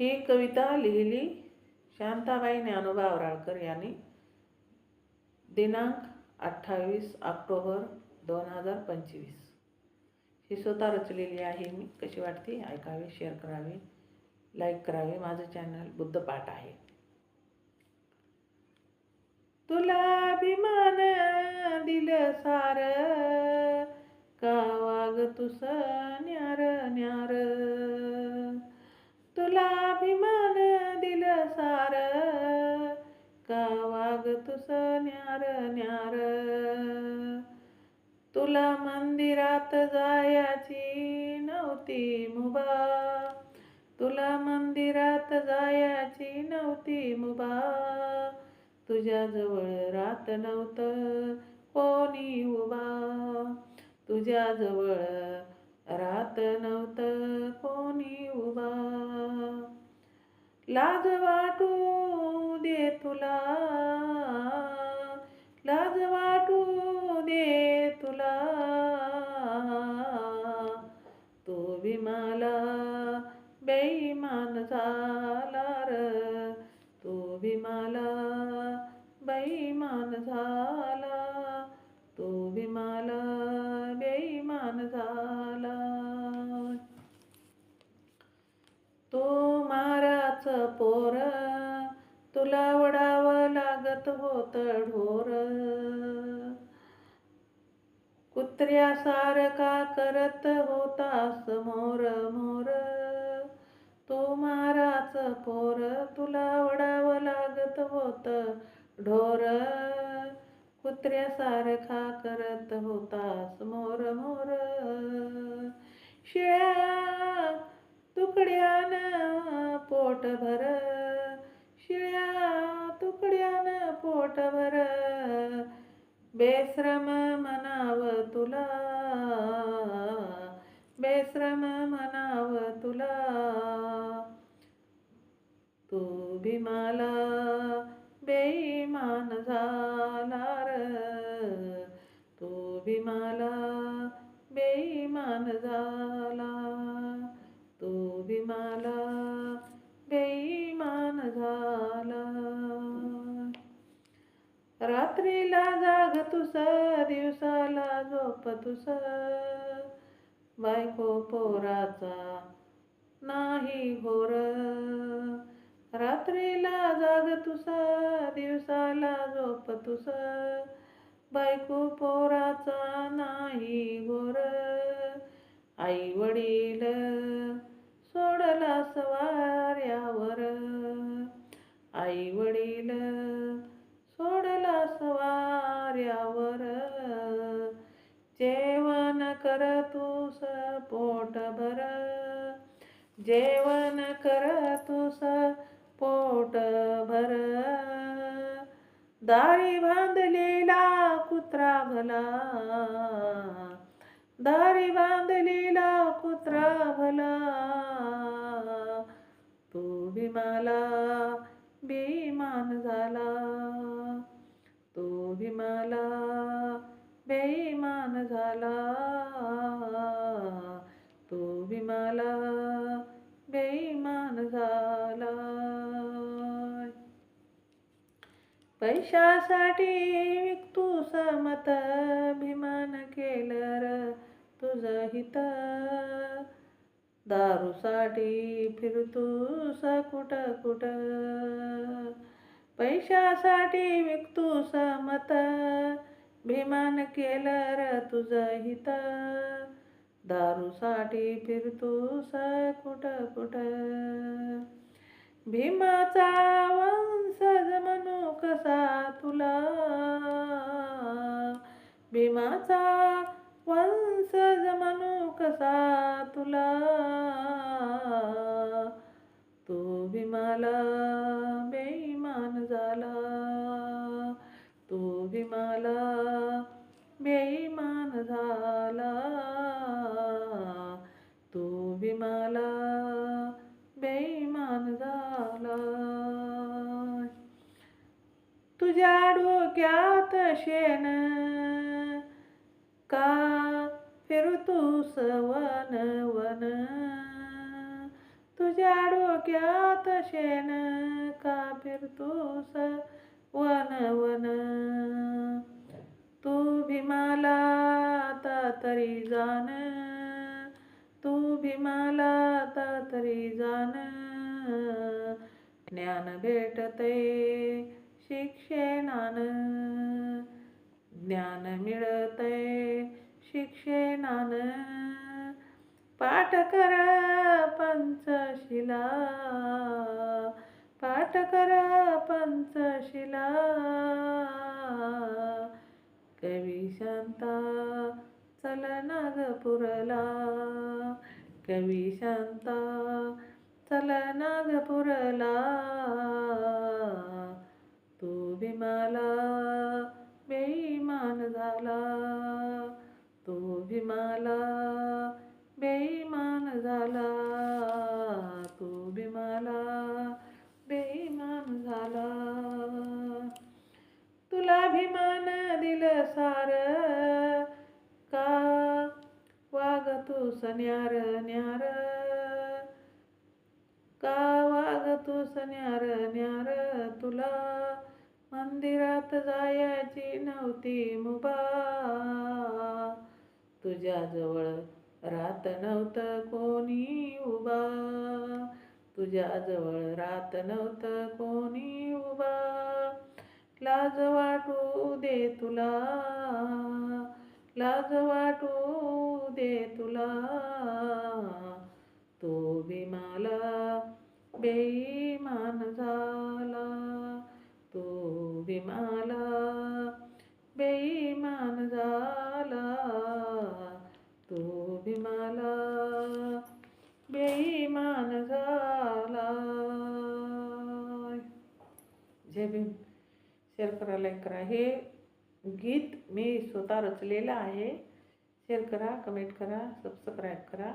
ही कविता लिहिली शांताबाई ज्ञानोबा आवराळकर यांनी. दिनांक अठ्ठावीस ऑक्टोबर दोन हजार पंचवीस. ही स्वतः रचलेली आहे मी. कशी वाटते? ऐकावे शेअर करावे लाईक करावे. माझं चॅनल बुद्धपाठ आहे. तुला अभिमान दिलं सार का वाग तुस न्यार न्यार? न्यार न्यार. तुला मंदिरात जायाची नव्हती मुबा. तुला मंदिरात जायाची नव्हती मुबा. तुझ्याजवळ रात नव्हतं कोणी उभा. तुझ्याजवळ रात नव्हतं कोणी उभा. लाज वाटू दे तुला. लाज होत ढोर कुत्र्यासारखा करत होता समोर मोर. तो माराच पोर तुला वडावं लागत होत ढोर. कुत्र्यासारखा करत होता समोर मोर. शिळ्या तुकड्यानं पोट भर तुकड्यानं बेश्रम म्हणाव तुला. बेश्रम म्हणाव तुला. तू भीमाला बेईमान झाला र तू भीमाला बेईमान झाला रात्रीला जाग तुस दिवसाला झोप तुस बायको पोराचा नाही घोर. रात्रीला जाग तुस दिवसाला झोप तुस बायको पोराचा नाही घोर. आई वडील सोडला सवाऱ्यावर आई वडील कर तुस पोट भर. जेवण कर तुस पोट भर. दारी बांधलेला कुत्रा भला. दारी बांधलेला कुत्रा भला. तू भीमाला बेमान झाला. पैशासाठी विकतू समत भीमान केलं र तुझं हित. दारूसाठी फिरतूस कुठ कुठ. पैशासाठी विकतू समत भीमान केलं र तुझं हित. दारूसाठी फिरतूस कुठ कुठ. भीमाचा वंशज म्हणू तुला. भीमाचा वंश म्हणू कसा तुला. तो भीमाला बेईमान झाला. तो भीमाला बेईमान झाला. तुझ्या डोक्यात शेण. का फिरतो सवन वन? तुझ्या डोक्यात शेण. का फिरतोस वन वन? तू भीमाला आता तरी जाण. तू भीमाला आता तरी जाण. ज्ञान भेटते शिक्षणानं ज्ञान मिळतय शिक्षणानं पाठ करा पंचशिला. पाठ करा पंचशिला. कवी शांता चल नागपूरला. कवी शांता चल नागपूरला. तू भीमाला बेईमान झाला. तू भीमाला बेईमान झाला. तू भीमाला बेईमान झाला. तुला भीमान दिलं सार का? वाग तू सन्यार न्यार. का वाग तू सन्यार न्यार तुला? मंदिरात जायची नव्हती मुबा. तुझ्याजवळ रात नव्हतं कोणी उभा. तुझ्याजवळ रात नव्हतं कोणी उभा. लाज वाटू दे तुला. लाज वाटू दे तुला. तो बी मला बेईमान जा भीमाला बेईमान झाला तो भीमाला बेईमान झाला. जय भीम. शेअर करा लाईक करा हे गीत मी स्वतः रचलेलं आहे. शेअर करा कमेंट करा सबस्क्राईब करा.